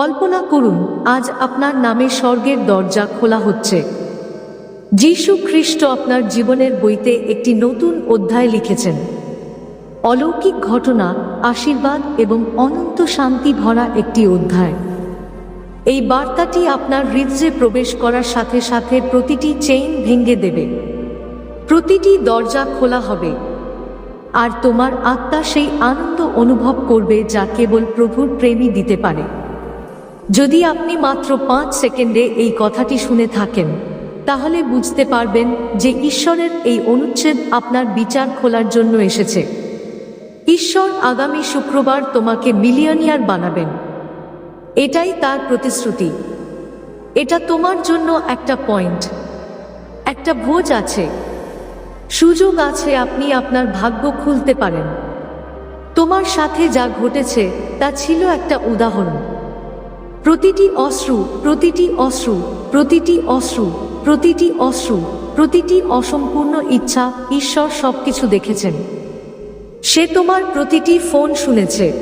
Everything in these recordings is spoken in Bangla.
কল্পনা করুন, আজ আপনার নামে স্বর্গের দরজা খোলা হচ্ছে। যীশু খ্রিস্ট আপনার জীবনের বইতে একটি নতুন অধ্যায় লিখেছেন। অলৌকিক ঘটনা, আশীর্বাদ এবং অনন্ত শান্তি ভরা একটি অধ্যায়। এই বার্তাটি আপনার হৃদয়ে প্রবেশ করার সাথে সাথে প্রতিটি চেইন ভেঙে দেবে। প্রতিটি দরজা খোলা হবে। আর তোমার আত্মা সেই আনন্দ অনুভব করবে যা কেবল প্রভুর প্রেমই দিতে পারে। যদি আপনি মাত্র পাঁচ সেকেন্ডে এই কথাটি শুনে থাকেন, তাহলে বুঝতে পারবেন যে ঈশ্বরের এই অনুচ্ছেদ আপনার বিচার খোলার জন্য এসেছে। ঈশ্বর আগামী শুক্রবার তোমাকে মিলিয়নিয়ার বানাবেন। এটাই তার প্রতিশ্রুতি। এটা তোমার জন্য একটা পয়েন্ট। একটা ভোজ আছে। সুযোগ আছে আপনি আপনার ভাগ্য খুলতে পারেন। তোমার সাথে যা ঘটেছে তা ছিল একটা উদাহরণ। প্রতিটি অশ্রু প্রতিটি অশ্রু প্রতিটি অশ্রু প্রতিটি অশ্রু, প্রতিটি অসম্পূর্ণ ইচ্ছা ঈশ্বর সবকিছু দেখেছেন। সে তোমার প্রতিটি ফোন শুনেছে।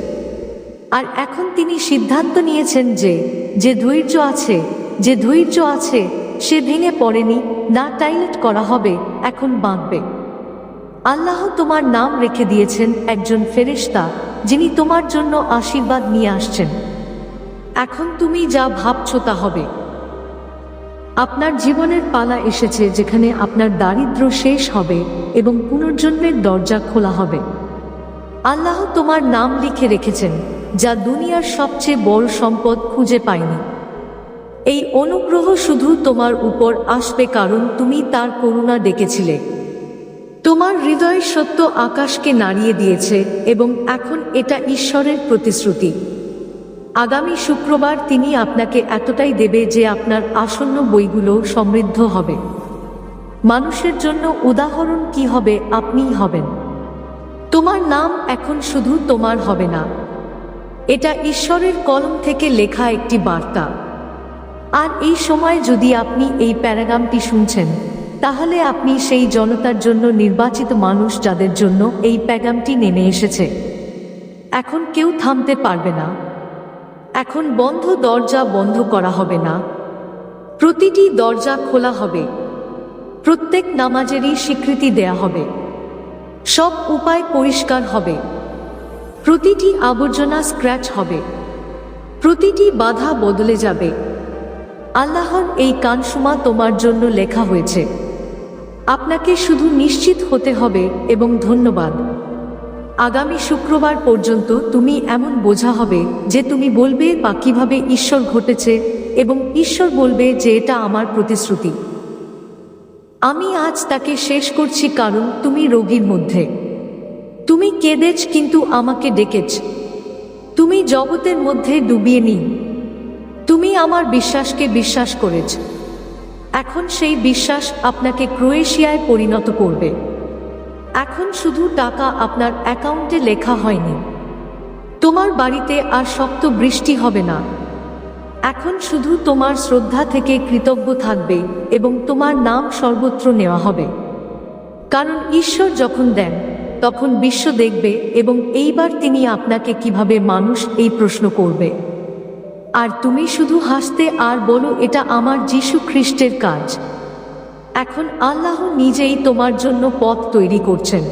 আর এখন তিনি সিদ্ধান্ত নিয়েছেন যে যে ধৈর্য আছে, যে ধৈর্য আছে, সে ভেঙে পড়েনি, না টাইলেট করা হবে, এখন বাঁধবে। আল্লাহ তোমার নাম রেখে দিয়েছেন একজন ফেরেশতা, যিনি তোমার জন্য আশীর্বাদ নিয়ে আসছেন। এখন তুমি যা ভাবছ তা হবে। আপনার জীবনের পালা এসেছে যেখানে আপনার দারিদ্র্য শেষ হবে এবং পুনর্জন্মের দরজা খোলা হবে। আল্লাহ তোমার নাম লিখে রেখেছেন, যা দুনিয়ার সবচেয়ে বড় সম্পদ খুঁজে পায়নি। এই অনুগ্রহ শুধু তোমার উপর আসবে কারণ তুমি তার করুণা ডেকেছিলে। তোমার হৃদয়ের সত্য আকাশকে নাড়িয়ে দিয়েছে এবং এখন এটা ঈশ্বরের প্রতিশ্রুতি। আগামী শুক্রবার তিনি আপনাকে এতটাই দেবে যে আপনার আসন্ন বইগুলো সমৃদ্ধ হবে। মানুষের জন্য উদাহরণ কি হবে আপনিই হবেন। তোমার নাম এখন শুধু তোমার হবে না। এটা ঈশ্বরের কলম থেকে লেখা একটি বার্তা। আর এই সময় যদি আপনি এই প্যারাগ্রামটি শুনছেন, তাহলে আপনি সেই জনতার জন্য নির্বাচিত মানুষ যাদের জন্য এই প্যাগামটি নেমে এসেছে। এখন কেউ থামতে পারবে না। এখন বন্ধ দরজা বন্ধ করা হবে না। প্রতিটি দরজা খোলা হবে। প্রত্যেক নামাজেরই স্বীকৃতি দেয়া হবে। সব উপায় পরিষ্কার হবে। প্রতিটি আবর্জনা স্ক্র্যাচ হবে। প্রতিটি বাধা বদলে যাবে। আল্লাহর এই কানসুমা তোমার জন্য লেখা হয়েছে। আপনাকে শুধু নিশ্চিত হতে হবে এবং ধন্যবাদ। আগামী শুক্রবার পর্যন্ত তুমি এমন বোঝা হবে যে তুমি বলবে বা কীভাবে ঈশ্বর ঘটেছে এবং ঈশ্বর বলবে যে এটা আমার প্রতিশ্রুতি। আমি আজ তাকে শেষ করছি কারণ তুমি রোগীর মধ্যে। তুমি কেঁদেছ কিন্তু আমাকে ডেকেছ। তুমি জগতের মধ্যে ডুবিয়ে নি তুমি আমার বিশ্বাসকে বিশ্বাস করেছ। এখন সেই বিশ্বাস আপনাকে ক্রোয়েশিয়ায় পরিণত করবে। এখন শুধু টাকা আপনার অ্যাকাউন্টে লেখা হয়নি। তোমার বাড়িতে আর শক্ত বৃষ্টি হবে না। এখন শুধু তোমার শ্রদ্ধা থেকে কৃতজ্ঞ থাকবে এবং তোমার নাম সর্বত্র নেওয়া হবে। কারণ ঈশ্বর যখন দেন, তখন বিশ্ব দেখবে এবং এইবার তিনি আপনাকে কীভাবে মানুষ এই প্রশ্ন করবে। আর তুমি শুধু হাসতে আর বলো, এটা আমার যীশু খ্রিস্টের কাজ। এখন আল্লাহ নিজেই তোমার জন্য পথ তৈরি করছেন।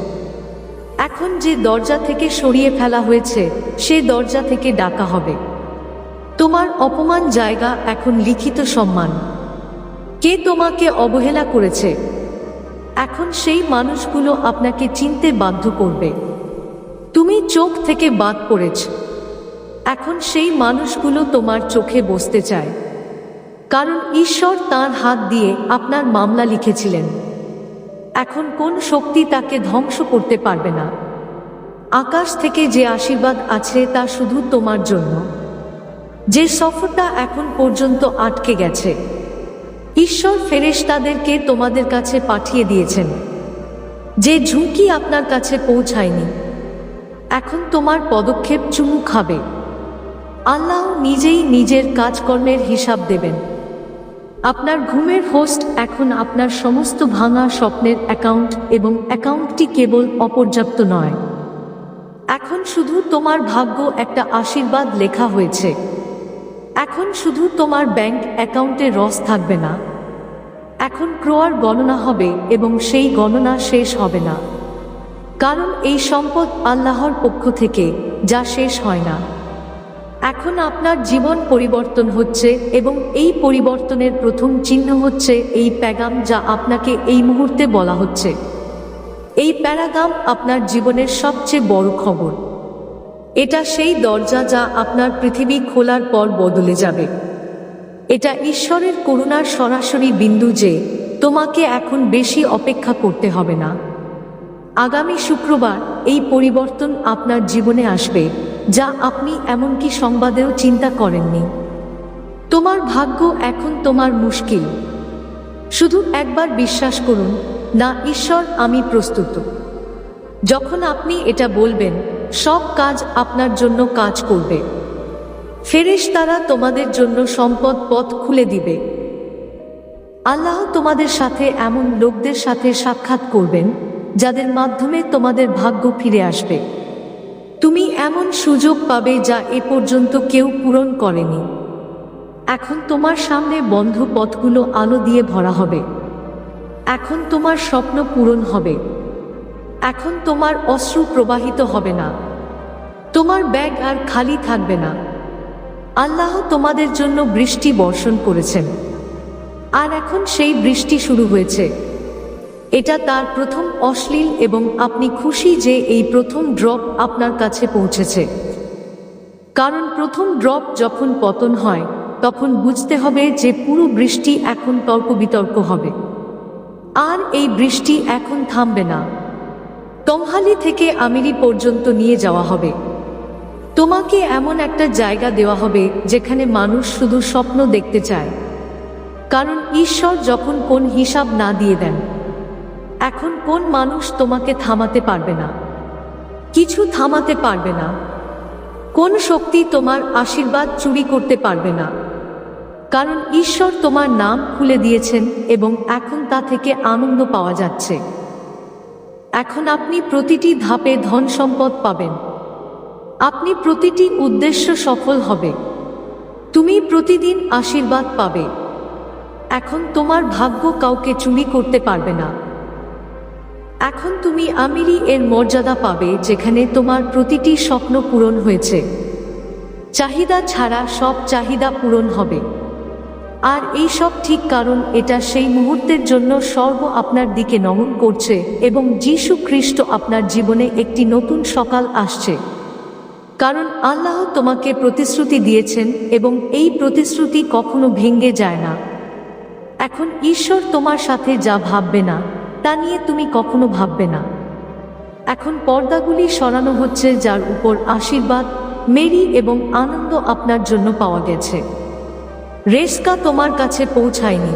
এখন যে দরজা থেকে সরিয়ে ফেলা হয়েছে, সে দরজা থেকে ডাকা হবে। তোমার অপমান জায়গা এখন লিখিত সম্মান। কে তোমাকে অবহেলা করেছে? এখন সেই মানুষগুলো আপনাকে চিনতে বাধ্য করবে। তুমি চোখ থেকে বাদ পড়েছ। এখন সেই মানুষগুলো তোমার চোখে বসতে চায়। কারণ ঈশ্বর তার হাত দিয়ে আপনার মামলা লিখেছিলেন। এখন কোন শক্তি তাকে ধ্বংস করতে পারবে না। আকাশ থেকে যে আশীর্বাদ আছে তা শুধু তোমার জন্য। যে সফরটা এখন পর্যন্ত আটকে গেছে। ঈশ্বর ফেরেশতাদেরকে তোমাদের কাছে পাঠিয়ে দিয়েছেন। যে ঝুঁকি আপনার কাছে পৌঁছায়নি, এখন তোমার পদক্ষেপ চুমু খাবে। আল্লাহ নিজেই নিজের কাজকর্মের হিসাব দেবেন। আপনার ঘুমের হোস্ট এখন আপনার সমস্ত ভাঙা স্বপ্নের অ্যাকাউন্ট এবং অ্যাকাউন্টটি কেবল অপর্যাপ্ত নয়। এখন শুধু তোমার ভাগ্য একটা আশীর্বাদ লেখা হয়েছে। এখন শুধু তোমার ব্যাংক অ্যাকাউন্টে রস থাকবে না। এখন ক্রোয়ার গণনা হবে এবং সেই গণনা শেষ হবে না। কারণ এই সম্পদ আল্লাহর পক্ষ থেকে যা শেষ হয় না। এখন আপনার জীবন পরিবর্তন হচ্ছে এবং এই পরিবর্তনের প্রথম চিহ্ন হচ্ছে এই প্যাগাম যা আপনাকে এই মুহূর্তে বলা হচ্ছে। এই প্যারাগাম আপনার জীবনের সবচেয়ে বড় খবর। এটা সেই দরজা যা আপনার পৃথিবী খোলার পর বদলে যাবে। এটা ঈশ্বরের করুণার সরাসরি বিন্দু যে তোমাকে এখন বেশি অপেক্ষা করতে হবে না। আগামী শুক্রবার এই পরিবর্তন আপনার জীবনে আসবে। যা আপনি এমনকি সংবাদেও চিন্তা করেননি। তোমার ভাগ্য এখন তোমার মুশকিল। শুধু একবার বিশ্বাস করুন, না ঈশ্বর আমি প্রস্তুত। যখন আপনি এটা বলবেন, সব কাজ আপনার জন্য কাজ করবে। ফেরেশ তারা তোমাদের জন্য সম্পদ পথ খুলে দিবে। আল্লাহ তোমাদের সাথে এমন লোকদের সাথে সাক্ষাৎ করবেন, যাদের মাধ্যমে তোমাদের ভাগ্য ফিরে আসবে। তুমি এমন সুযোগ পাবে যা এ পর্যন্ত কেউ পূরণ করেনি। এখন তোমার সামনে বন্ধ পথগুলো আলো দিয়ে ভরা হবে। এখন তোমার স্বপ্ন পূরণ হবে। এখন তোমার অশ্রু প্রবাহিত হবে না। তোমার ব্যাগ আর খালি থাকবে না। আল্লাহ তোমাদের জন্য বৃষ্টি বর্ষণ করেছেন। আর এখন সেই বৃষ্টি শুরু হয়েছে। এটা তার প্রথম অশ্লীল এবং আপনি খুশি যে এই প্রথম ড্রপ আপনার কাছে পৌঁছেছে। কারণ প্রথম ড্রপ যখন পতন হয়, তখন বুঝতে হবে যে পুরো বৃষ্টি এখন তর্ক বিতর্ক হবে। আর এই বৃষ্টি এখন থামবে না। তমহালি থেকে আমিরি পর্যন্ত নিয়ে যাওয়া হবে। তোমাকে এমন একটা জায়গা দেওয়া হবে যেখানে মানুষ শুধু স্বপ্ন দেখতে চায়। কারণ ঈশ্বর যখন কোন হিসাব না দিয়ে দেন এখন কোন মানুষ তোমাকে থামাতে পারবে না? কিছু থামাতে পারবে না। কোন শক্তি তোমার আশীর্বাদ চুরি করতে পারবে না। কারণ ঈশ্বর তোমার নাম খুলে দিয়েছেন এবং এখন তা থেকে আনন্দ পাওয়া যাচ্ছে। এখন আপনি প্রতিটি ধাপে ধন সম্পদ পাবেন। আপনি প্রতিটি উদ্দেশ্য সফল হবে। তুমি প্রতিদিন আশীর্বাদ পাবে। এখন তোমার ভাগ্য কাউকে চুরি করতে পারবে না। এখন তুমি আমিরি এর মর্যাদা পাবে, যেখানে তোমার প্রতিটি স্বপ্ন পূরণ হয়েছে। চাহিদা ছাড়া সব চাহিদা পূরণ হবে। আর এই সব ঠিক কারণ, এটা সেই মুহূর্তের জন্য সর্ব আপনার দিকে নমন করছে এবং যীশু খ্রিস্ট আপনার জীবনে একটি নতুন সকাল আসছে। কারণ আল্লাহ তোমাকে প্রতিশ্রুতি দিয়েছেন এবং এই প্রতিশ্রুতি কখনো ভেঙ্গে যায় না। এখন ঈশ্বর তোমার সাথে যা ভাববে না। তা নিয়ে তুমি কখনো ভাববে না। এখন পর্দাগুলি সরানো হচ্ছে যার উপর আশীর্বাদ, মেরি এবং আনন্দ আপনার জন্য পাওয়া গেছে। রেস্কা তোমার কাছে পৌঁছায়নি।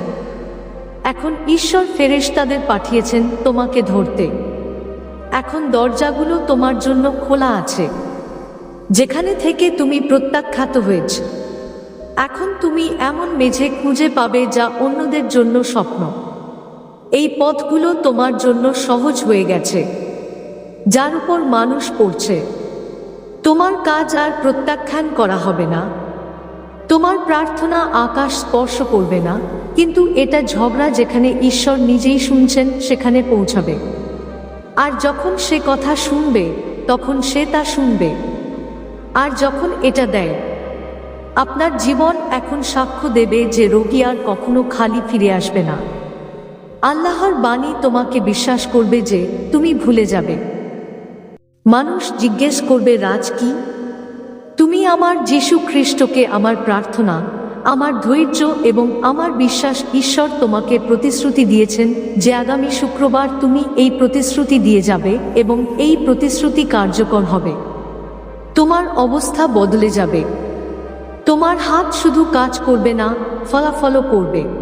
এখন ঈশ্বর ফেরেশতাদের পাঠিয়েছেন তোমাকে ধরতে। এখন দরজাগুলো তোমার জন্য খোলা আছে। যেখানে থেকে তুমি প্রত্যাখ্যাত হয়েছ। এখন তুমি এমন মেঝে খুঁজে পাবে যা অন্যদের জন্য স্বপ্ন। এই পথগুলো তোমার জন্য সহজ হয়ে গেছে, যার উপর মানুষ পড়ছে। তোমার কাজ আর প্রত্যাখ্যান করা হবে না। তোমার প্রার্থনা আকাশ স্পর্শ করবে না, কিন্তু এটা ঝগড়া যেখানে ঈশ্বর নিজেই শুনছেন, সেখানে পৌঁছাবে। আর যখন সে কথা শুনবে, তখন সে তা শুনবে। আর যখন এটা দেয়, আপনার জীবন এখন সাক্ষ্য দেবে যে রোগী আর কখনো খালি ফিরে আসবে না। আল্লাহর বাণী তোমাকে বিশ্বাস করবে যে তুমি ভুলে যাবে। মানুষ জিজ্ঞেস করবে, রাজ কি? তুমি আমার যীশু খ্রিস্টকে আমার প্রার্থনা, আমার ধৈর্য এবং আমার বিশ্বাস ঈশ্বর তোমাকে প্রতিশ্রুতি দিয়েছেন যে আগামী শুক্রবার তুমি এই প্রতিশ্রুতি দিয়ে যাবে এবং এই প্রতিশ্রুতি কার্যকর হবে। তোমার অবস্থা বদলে যাবে। তোমার হাত শুধু কাজ করবে না, ফলাফলও করবে।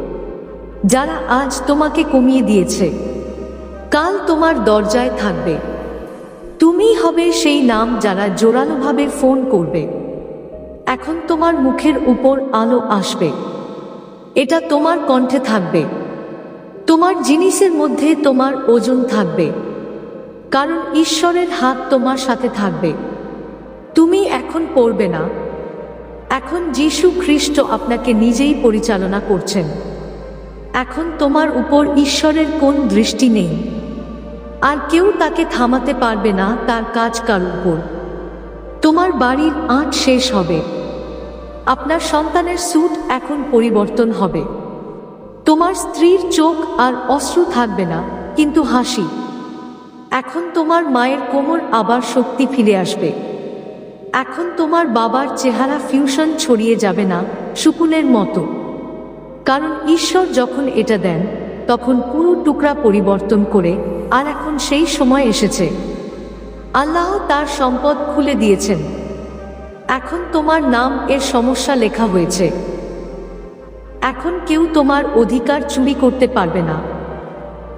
যারা আজ তোমাকে কমিয়ে দিয়েছে, কাল তোমার দরজায় থাকবে। তুমি হবে সেই নাম যারা জোরালোভাবে ফোন করবে। এখন তোমার মুখের উপর আলো আসবে। এটা তোমার কণ্ঠে থাকবে। তোমার জিনিসের মধ্যে তোমার ওজন থাকবে। কারণ ঈশ্বরের হাত তোমার সাথে থাকবে। তুমি এখন পড়বে না। এখন যিশু খ্রিস্ট আপনাকে নিজেই পরিচালনা করছেন। এখন তোমার উপর ঈশ্বরের কোন দৃষ্টি নেই। আর কেউ তাকে থামাতে পারবে না তার কাজ কার উপর। তোমার বাড়ির আঁট শেষ হবে। আপনার সন্তানের স্যুট এখন পরিবর্তন হবে। তোমার স্ত্রীর চোখ আর অশ্রু থাকবে না, কিন্তু হাসি। এখন তোমার মায়ের কোমর আবার শক্তি ফিরে আসবে। এখন তোমার বাবার চেহারা ফিউশন ছড়িয়ে যাবে না, শুকুনের মতো। কারণ ঈশ্বর যখন এটা দেন, তখন পুরো টুকরা পরিবর্তন করে আর এখন সেই সময় এসেছে। আল্লাহ তার সম্পদ খুলে দিয়েছেন। এখন তোমার নাম এর সমস্যা লেখা হয়েছে। এখন কেউ তোমার অধিকার চুরি করতে পারবে না।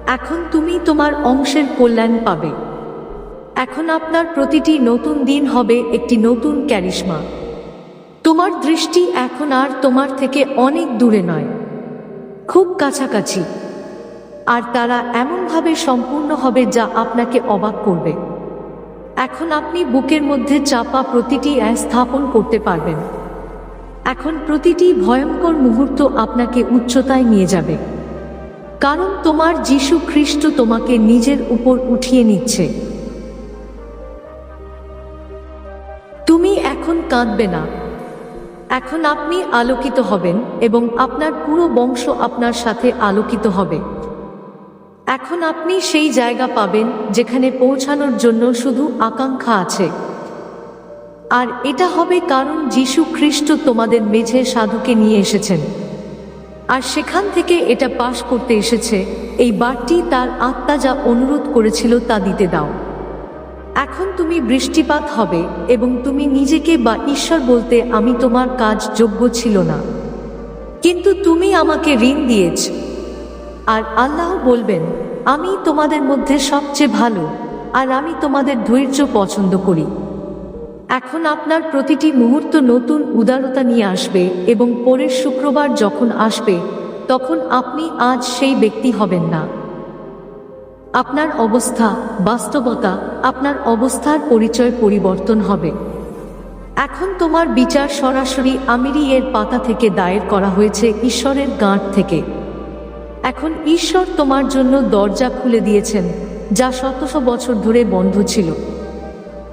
এখন তুমি তোমার অংশের কল্যাণ পাবে। এখন আপনার প্রতিটি নতুন দিন হবে একটি নতুন ক্যারিশমা। তোমার দৃষ্টি এখন আর তোমার থেকে অনেক দূরে নয়। খুব কাছাকাছি। আর তারা এমনভাবে সম্পূর্ণ হবে যা আপনাকে অবাক করবে। এখন আপনি বুকের মধ্যে চাপা প্রতিটি স্থাপন করতে পারবেন। এখন প্রতিটি ভয়ঙ্কর মুহূর্ত আপনাকে উচ্চতায় নিয়ে যাবে। কারণ তোমার যিশু খ্রিস্ট তোমাকে নিজের উপর উঠিয়ে নিচ্ছে। তুমি এখন কাঁদবে না। এখন আপনি আলোকিত হবেন এবং আপনার পুরো বংশ আপনার সাথে আলোকিত হবে। এখন আপনি সেই জায়গা পাবেন যেখানে পৌঁছানোর জন্য শুধু আকাঙ্ক্ষা আছে। আর এটা হবে কারণ যিশু খ্রিস্ট তোমাদের মেঝে সাধুকে নিয়ে এসেছেন। আর সেখান থেকে এটা পাশ করতে এসেছে, এই বারটি তার আত্মা যা অনুরোধ করেছিল তা দিতে দাও। এখন তুমি বৃষ্টিপাত হবে এবং তুমি নিজেকে বা ঈশ্বর বলতে আমি তোমার কাজ যোগ্য ছিল না। কিন্তু তুমি আমাকে ঋণ দিয়েছ। আর আল্লাহ বলবেন, আমি তোমাদের মধ্যে সবচেয়ে ভালো, আর আমি তোমাদের ধৈর্য পছন্দ করি। এখন আপনার প্রতিটি মুহূর্ত নতুন উদারতা নিয়ে আসবে এবং পরের শুক্রবার যখন আসবে, তখন আপনি আজ সেই ব্যক্তি হবেন না। আপনার অবস্থা, বাস্তবতা, আপনার অবস্থার পরিচয় পরিবর্তন হবে। এখন তোমার বিচার সরাসরি আমিরি এর পাতা থেকে দায়ের করা হয়েছে ঈশ্বরের গাঁট থেকে। এখন ঈশ্বর তোমার জন্য দরজা খুলে দিয়েছেন, যা শতশ বছর ধরে বন্ধ ছিল।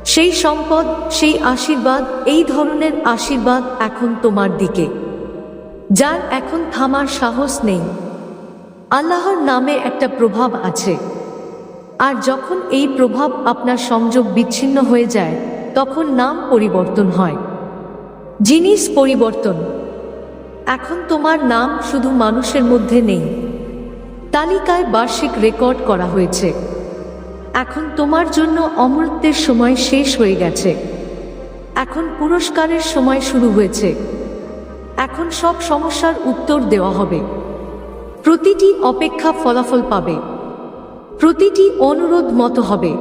সেই সম্পদ, সেই আশীর্বাদ, এই ধরনের আশীর্বাদ এখন তোমার দিকে। যার এখন থামার সাহস নেই। আল্লাহর নামে একটা প্রভাব আছে। আর যখন এই প্রভাব আপনার সংযোগ বিচ্ছিন্ন হয়ে যায়, তখন নাম পরিবর্তন হয়। জিনিস পরিবর্তন। এখন তোমার নাম শুধু মানুষের মধ্যে নেই। তালিকায় বার্ষিক রেকর্ড করা হয়েছে। এখন তোমার জন্য অমৃতের সময় শেষ হয়ে গেছে। এখন পুরস্কারের সময় শুরু হয়েছে। এখন সব সমস্যার উত্তর দেওয়া হবে। প্রতিটি অপেক্ষা ফলাফল পাবে। প্রতিটি অনুরোধ মতো হবে।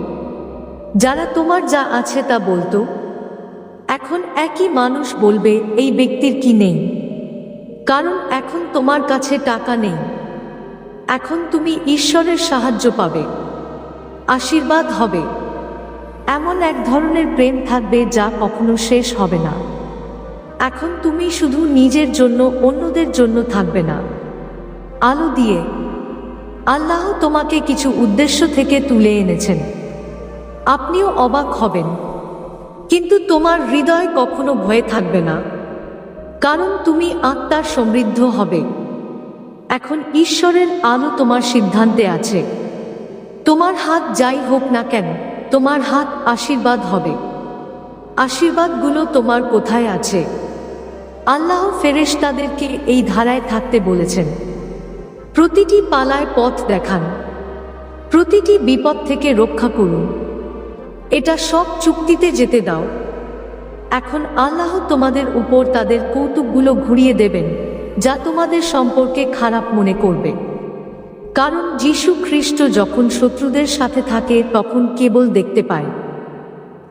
যারা তোমার যা আছে তা বলতো, এখন একই মানুষ বলবে, এই ব্যক্তির কি নেই? কারণ এখন তোমার কাছে টাকা নেই। এখন তুমি ঈশ্বরের সাহায্য পাবে, আশীর্বাদ হবে। এমন এক ধরনের প্রেম থাকবে যা কখনো শেষ হবে না। এখন তুমি শুধু নিজের জন্য, অন্যদের জন্য থাকবে না। আলো দিয়ে আল্লাহ তোমাকে কিছু উদ্দেশ্য থেকে তুলে এনেছেন। আপনিও অবাক হবেন। কিন্তু তোমার হৃদয় কখনো ভয়ে থাকবে না। কারণ তুমি আত্মার সমৃদ্ধ হবে। এখন ঈশ্বরের আলো তোমার সিদ্ধান্তে আছে। তোমার হাত যাই হোক না কেন, তোমার হাত আশীর্বাদ হবে। আশীর্বাদগুলো তোমার কোথায় আছে? আল্লাহ ফেরেশ তাদেরকে এই ধারায় থাকতে বলেছেন। প্রতিটি পালায় পথ দেখান। প্রতিটি বিপদ থেকে রক্ষা করুন। এটা সব চুক্তিতে যেতে দাও। এখন আল্লাহ তোমাদের উপর তাদের কৌতুকগুলো ঘুরিয়ে দেবেন, যা তোমাদের সম্পর্কে খারাপ মনে করবে। কারণ যিশু খ্রিস্ট যখন শত্রুদের সাথে থাকে, তখন কেবল দেখতে পায়।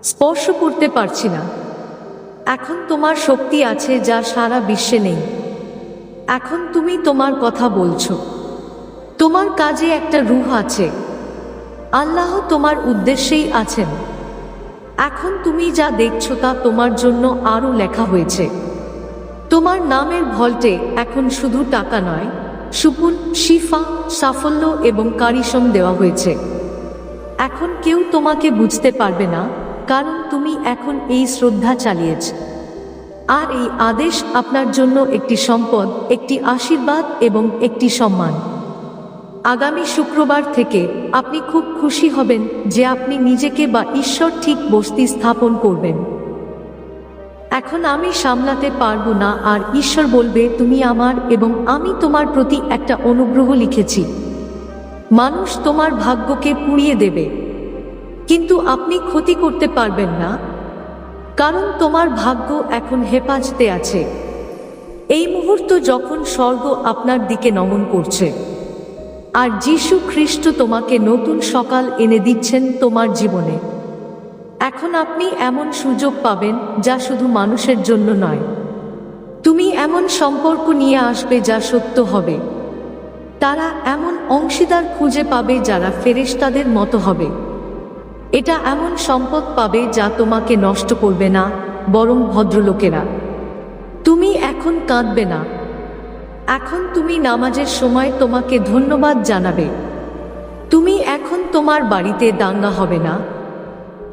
স্পর্শ করতে পারছি না। এখন তোমার শক্তি আছে যা সারা বিশ্বে নেই। এখন তুমি তোমার কথা বলছো। তোমার কাজে একটা রুহ আছে। আল্লাহ তোমার উদ্দেশ্যেই আছেন। এখন তুমি যা দেখছ তা তোমার জন্য আরও লেখা হয়েছে। তোমার নামের ভল্টে এখন শুধু টাকা নয় সুকুন শিফা, সাফল্য এবং কারিশম দেওয়া হয়েছে। এখন কেউ তোমাকে বুঝতে পারবে না, কারণ তুমি এখন এই শ্রদ্ধা চালিয়েছ। আর এই আদেশ আপনার জন্য একটি সম্পদ, একটি আশীর্বাদ এবং একটি সম্মান। আগামী শুক্রবার থেকে আপনি খুব খুশি হবেন যে আপনি নিজেকে বা ঈশ্বর ঠিক বস্তি স্থাপন করবেন। এখন আমি সামলাতে পারব না আর ঈশ্বর বলবে, তুমি আমার এবং আমি তোমার প্রতি একটা অনুগ্রহ লিখেছি। মানুষ তোমার ভাগ্যকে পুড়িয়ে দেবে। কিন্তু আপনি ক্ষতি করতে পারবেন না। কারণ তোমার ভাগ্য এখন হেফাজতে আছে। এই মুহূর্ত যখন স্বর্গ আপনার দিকে নমন করছে। আর যিশু খ্রিস্ট তোমাকে নতুন সকাল এনে দিচ্ছেন তোমার জীবনে। এখন আপনি এমন সুযোগ পাবেন যা শুধু মানুষের জন্য নয়। তুমি এমন সম্পর্ক নিয়ে আসবে যা সত্য হবে। তারা এমন অংশীদার খুঁজে পাবে যারা ফেরেশতাদের মতো হবে। এটা এমন সম্পদ পাবে যা তোমাকে নষ্ট করবে না, বরং ভদ্রলোকেরা। তুমি এখন কাঁদবে না। এখন তুমি নামাজের সময় তোমাকে ধন্যবাদ জানাবে। তুমি এখন তোমার বাড়িতে দাঙ্গা হবে না।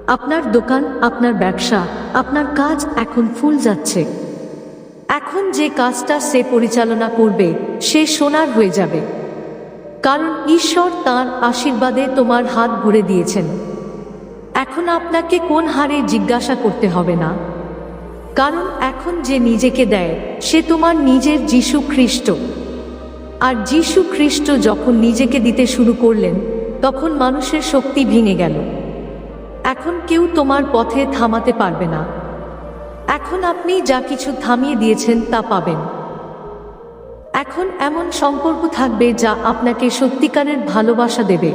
আপনার দোকান, আপনার ব্যবসা, আপনার কাজ এখন ফুল যাচ্ছে। এখন যে কাজটা সে পরিচালনা করবে, সে সোনার হয়ে যাবে। কারণ ঈশ্বর তার আশীর্বাদে তোমার হাত ভরে দিয়েছেন। এখন আপনাকে কোন হারে জিজ্ঞাসা করতে হবে না। কারণ এখন যে নিজেকে দেয়, সে তোমার নিজের যিশু খ্রিস্ট। আর যিশু খ্রিস্ট যখন নিজেকে দিতে শুরু করলেন, তখন মানুষের শক্তি ভেঙে গেল। এখন কেউ তোমার পথে থামাতে পারবে না। এখন আপনি যা কিছু থামিয়ে দিয়েছেন, তা পাবেন। এখন এমন সম্পর্ক থাকবে যা আপনাকে সত্যিকারের ভালোবাসা দেবে।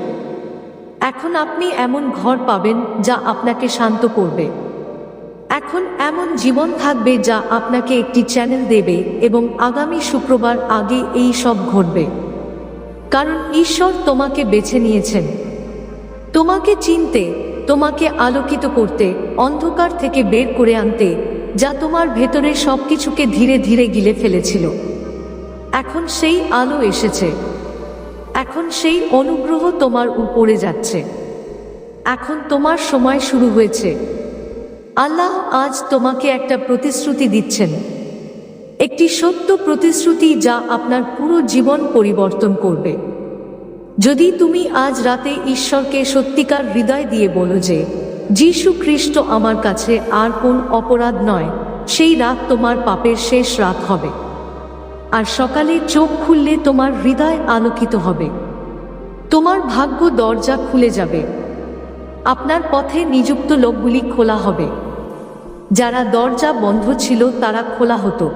এখন আপনি এমন ঘর পাবেন যা আপনাকে শান্ত করবে। এখন এমন জীবন থাকবে যা আপনাকে একটি চ্যানেল দেবে এবং আগামী শুক্রবার আগে এই সব ঘটবে। কারণ ঈশ্বর তোমাকে বেছে নিয়েছেন। তোমাকে চিনতে, তোমাকে আলোকিত করতে, অন্ধকার থেকে বের করে আনতে, যা তোমার ভেতরে সব কিছুকে ধীরে ধীরে গিলে ফেলেছিল। এখন সেই আলো এসেছে। এখন সেই অনুগ্রহ তোমার উপরে যাচ্ছে। এখন তোমার সময় শুরু হয়েছে। আল্লাহ আজ তোমাকে একটা প্রতিশ্রুতি দিচ্ছেন। একটি সত্য প্রতিশ্রুতি যা আপনার পুরো জীবন পরিবর্তন করবে। যদি তুমি আজ রাতে ঈশ্বরকে সত্যিকার হৃদয় দিয়ে বলো যে, যীশু খ্রিস্ট আমার কাছে আর কোন অপরাধ নয়, সেই রাত তোমার পাপের শেষ রাত হবে। আর সকালে চোখ খুললে তোমার হৃদয় আলোকিত হবে। তোমার ভাগ্য দরজা খুলে যাবে। আপনার পথে নিযুক্ত লোকগুলি খোলা হবে। যারা দরজা বন্ধ ছিল, তারা খোলা হতো।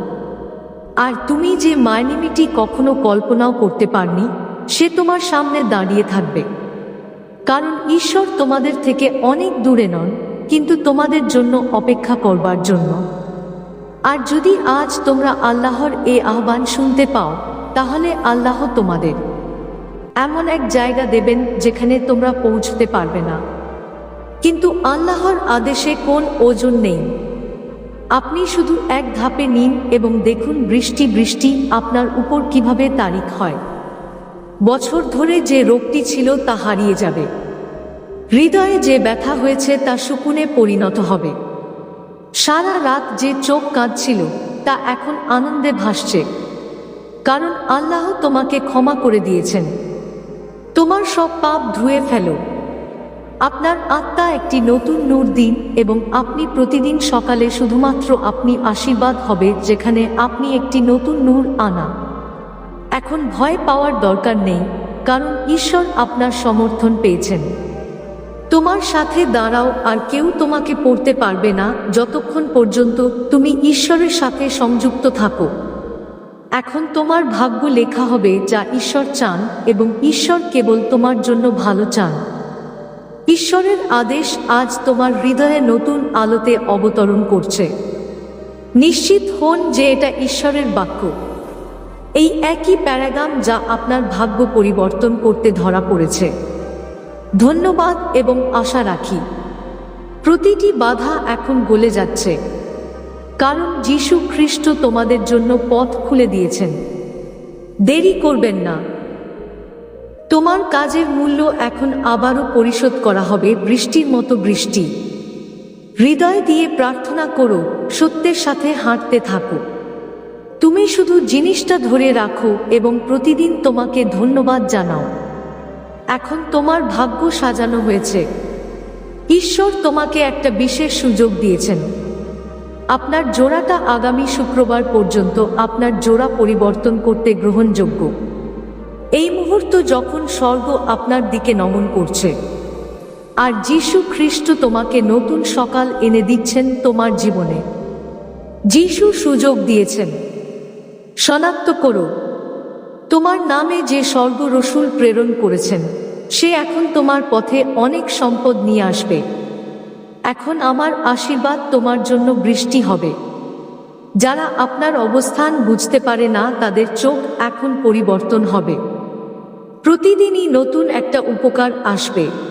আর তুমি যে মায়নিমিটি কখনো কল্পনাও করতে পারনি, সে তোমার সামনে দাঁড়িয়ে থাকবে। কারণ ঈশ্বর তোমাদের থেকে অনেক দূরে নন, কিন্তু তোমাদের জন্য অপেক্ষা করবার জন্য। আর যদি আজ তোমরা আল্লাহর এ আহ্বান শুনতে পাও, তাহলে আল্লাহ তোমাদের। এমন এক জায়গা দেবেন, যেখানে তোমরা পৌঁছতে পারবে না। কিন্তু আল্লাহর আদেশে কোন ওজন নেই। আপনি শুধু এক ধাপে নিন এবং দেখুন বৃষ্টি বৃষ্টি আপনার উপর কীভাবে তারিখ হয়। বছর ধরে যে রোগটি ছিল তা হারিয়ে যাবে। হৃদয়ে যে ব্যথা হয়েছে তা শুকুনে পরিণত হবে। সারা রাত যে চোখ কাঁদছিল, তা এখন আনন্দে ভাসছে। কারণ আল্লাহ তোমাকে ক্ষমা করে দিয়েছেন। তোমার সব পাপ ধুয়ে ফেলো। আপনার আত্মা একটি নতুন নূর দিন এবং আপনি প্রতিদিন সকালে শুধুমাত্র আপনি আশীর্বাদ হবে যেখানে আপনি একটি নতুন নূর আনা। এখন ভয় পাওয়ার দরকার নেই, কারণ ঈশ্বর আপনার সমর্থন পেয়েছেন। তোমার সাথে দাঁড়াও আর কেউ তোমাকে পড়তে পারবে না, যতক্ষণ পর্যন্ত তুমি ঈশ্বরের সাথে সংযুক্ত থাকো। এখন তোমার ভাগ্য লেখা হবে যা ঈশ্বর চান এবং ঈশ্বর কেবল তোমার জন্য ভালো চান। ঈশ্বরের আদেশ আজ তোমার হৃদয়ে নতুন আলোতে অবতরণ করছে। নিশ্চিত হন যে এটা ঈশ্বরের বাক্য। এই একই প্যারাগাম যা আপনার ভাগ্য পরিবর্তন করতে ধরা পড়েছে। ধন্যবাদ এবং আশা রাখি। প্রতিটি বাধা এখন গলে যাচ্ছে। কারণ যীশু খ্রিস্ট তোমাদের জন্য পথ খুলে দিয়েছেন। দেরি করবেন না। তোমার কাজের মূল্য এখন আবারও পরিশোধ করা হবে বৃষ্টির মতো বৃষ্টি। হৃদয় দিয়ে প্রার্থনা করো, সত্যের সাথে হাঁটতে থাকো। তুমি শুধু জিনিসটা ধরে রাখো এবং প্রতিদিন তোমাকে ধন্যবাদ জানাও। এখন তোমার ভাগ্য সাজানো হয়েছে। ঈশ্বর তোমাকে একটা বিশেষ সুযোগ দিয়েছেন। আপনার জোড়াটা আগামী শুক্রবার পর্যন্ত আপনার জোড়া পরিবর্তন করতে গ্রহণযোগ্য। এই মুহূর্ত যখন স্বর্গ আপনার দিকে নমন করছে। আর যীশু খ্রিস্ট তোমাকে নতুন সকাল এনে দিচ্ছেন তোমার জীবনে। যীশু সুযোগ দিয়েছেন। শনাক্ত করো, তোমার নামে যে স্বর্গ রসুল প্রেরণ করেছেন, সে এখন তোমার পথে অনেক সম্পদ নিয়ে আসবে। এখন আমার আশীর্বাদ তোমার জন্য বৃষ্টি হবে। যারা আপনার অবস্থান বুঝতে পারে না, তাদের চোখ এখন পরিবর্তন হবে। প্রতিদিনই নতুন একটা উপকার আসবে।